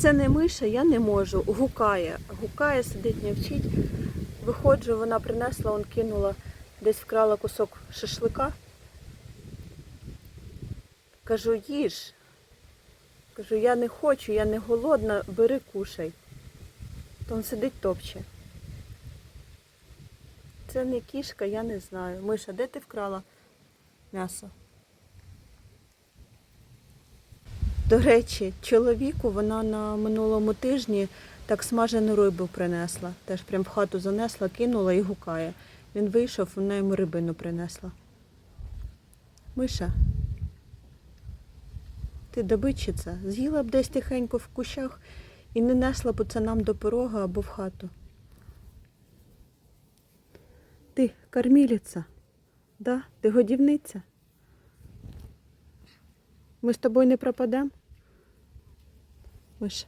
це не миша, я не можу. Гукає. Гукає, сидить, не вчить. Виходжу, вона принесла, он кинула, десь вкрала кусок шашлика. Кажу, їж. Кажу, я не хочу, я не голодна, бери кушай. То він сидить топче. Це не кішка, я не знаю. Миша, де ти вкрала м'ясо? До речі, чоловіку вона на минулому тижні так смажену рибу принесла. Теж прям в хату занесла, кинула і гукає. Він вийшов, вона йому рибину принесла. Миша, ти добитчиця, з'їла б десь тихенько в кущах і не несла б це нам до порога або в хату. Ти кормілиця, да? Ти годівниця? Ми з тобою не пропадемо? Миша.